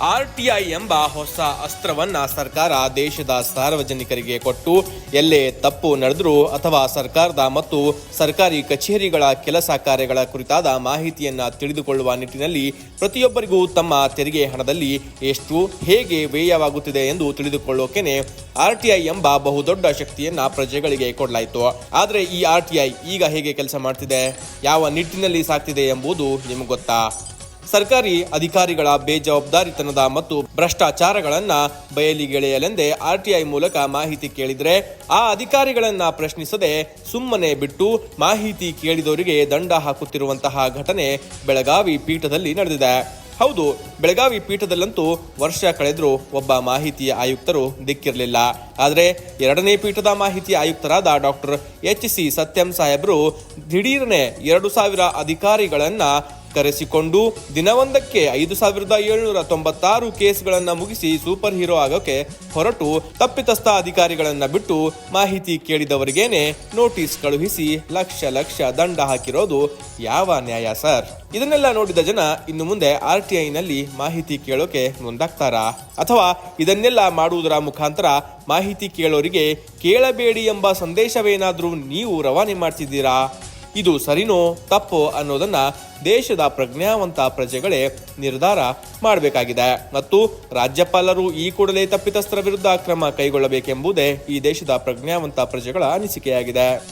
RTI ಎಂಬ ಹೊಸ ಅಸ್ತ್ರವನ್ನ ಸರ್ಕಾರ ದೇಶದ ಸಾರ್ವಜನಿಕರಿಗೆ ಕೊಟ್ಟು ಎಲ್ಲೇ ತಪ್ಪು ನಡೆದರೂ ಅಥವಾ ಸರ್ಕಾರದ ಮತ್ತು ಸರ್ಕಾರಿ ಕಚೇರಿಗಳ ಕೆಲಸ ಕಾರ್ಯಗಳ ಕುರಿತಾದ ಮಾಹಿತಿಯನ್ನ ತಿಳಿದುಕೊಳ್ಳುವ ನಿಟ್ಟಿನಲ್ಲಿ ಪ್ರತಿಯೊಬ್ಬರಿಗೂ ತಮ್ಮ ತೆರಿಗೆ ಹಣದಲ್ಲಿ ಎಷ್ಟು, ಹೇಗೆ ವ್ಯಯವಾಗುತ್ತಿದೆ ಎಂದು ತಿಳಿದುಕೊಳ್ಳೋಕೆನೆ ಆರ್ಟಿಐ ಎಂಬ ಬಹುದೊಡ್ಡ ಶಕ್ತಿಯನ್ನ ಪ್ರಜೆಗಳಿಗೆ ಕೊಡಲಾಯಿತು. ಆದರೆ ಈ ಆರ್ಟಿಐ ಈಗ ಹೇಗೆ ಕೆಲಸ ಮಾಡ್ತಿದೆ? ಯಾವ ನಿಟ್ಟಿನಲ್ಲಿ ಸಾಕ್ತಿದೆ ಎಂಬುದು ನಿಮಗೆ ಗೊತ್ತಾ? ಸರ್ಕಾರಿ ಅಧಿಕಾರಿಗಳ ಬೇಜವಾಬ್ದಾರಿತನದ ಮತ್ತು ಭ್ರಷ್ಟಾಚಾರಗಳನ್ನ ಬಯಲಿಗೆಳೆಯಲೆಂದೇ ಆರ್ಟಿಐ ಮೂಲಕ ಮಾಹಿತಿ ಕೇಳಿದ್ರೆ, ಆ ಅಧಿಕಾರಿಗಳನ್ನ ಪ್ರಶ್ನಿಸದೆ ಸುಮ್ಮನೆ ಬಿಟ್ಟು ಮಾಹಿತಿ ಕೇಳಿದವರಿಗೆ ದಂಡ ಹಾಕುತ್ತಿರುವಂತಹ ಘಟನೆ ಬೆಳಗಾವಿ ಪೀಠದಲ್ಲಿ ನಡೆದಿದೆ. ಹೌದು, ಬೆಳಗಾವಿ ಪೀಠದಲ್ಲಂತೂ ವರ್ಷ ಕಳೆದರೂ ಒಬ್ಬ ಮಾಹಿತಿ ಆಯುಕ್ತರು ದಿಕ್ಕಿರಲಿಲ್ಲ. ಆದರೆ ಎರಡನೇ ಪೀಠದ ಮಾಹಿತಿ ಆಯುಕ್ತರಾದ ಡಾಕ್ಟರ್ ಎಚ್ ಸಿ ಸತ್ಯಂ ಸಾಹೇಬರು ದಿಢೀರನೆ ಎರಡು ಸಾವಿರ ಅಧಿಕಾರಿಗಳನ್ನ ಕರೆಸಿಕೊಂಡು ದಿನವೊಂದಕ್ಕೆ ಐದು ಸಾವಿರದ ಏಳುನೂರ ತೊಂಬತ್ತಾರು ಕೇಸ್ಗಳನ್ನು ಮುಗಿಸಿ ಸೂಪರ್ ಹೀರೋ ಆಗೋಕೆ ಹೊರಟು ತಪ್ಪಿತಸ್ಥ ಅಧಿಕಾರಿಗಳನ್ನು ಬಿಟ್ಟು ಮಾಹಿತಿ ಕೇಳಿದವರಿಗೇನೆ ನೋಟಿಸ್ ಕಳುಹಿಸಿ ಲಕ್ಷ ಲಕ್ಷ ದಂಡ ಹಾಕಿರೋದು ಯಾವ ನ್ಯಾಯ, ಸರ್? ಇದನ್ನೆಲ್ಲ ನೋಡಿದ ಜನ ಇನ್ನು ಮುಂದೆ ಆರ್ ಟಿ ಐನಲ್ಲಿ ಮಾಹಿತಿ ಕೇಳೋಕೆ ಮುಂದಾಗ್ತಾರಾ? ಅಥವಾ ಇದನ್ನೆಲ್ಲ ಮಾಡುವುದರ ಮುಖಾಂತರ ಮಾಹಿತಿ ಕೇಳೋರಿಗೆ ಕೇಳಬೇಡಿ ಎಂಬ ಸಂದೇಶವೇನಾದರೂ ನೀವು ರವಾನೆ ಮಾಡ್ತಿದ್ದೀರಾ? ಇದು ಸರಿನೋ ತಪ್ಪೋ ಅನ್ನೋದನ್ನ ದೇಶದ ಪ್ರಜ್ಞಾವಂತ ಪ್ರಜೆಗಳೇ ನಿರ್ಧಾರ ಮಾಡಬೇಕಾಗಿದೆ. ಮತ್ತು ರಾಜ್ಯಪಾಲರು ಈ ಕೂಡಲೇ ತಪ್ಪಿತಸ್ಥರ ವಿರುದ್ಧ ಕ್ರಮ ಕೈಗೊಳ್ಳಬೇಕೆಂಬುದೇ ಈ ದೇಶದ ಪ್ರಜ್ಞಾವಂತ ಪ್ರಜೆಗಳ ಅನಿಸಿಕೆಯಾಗಿದೆ.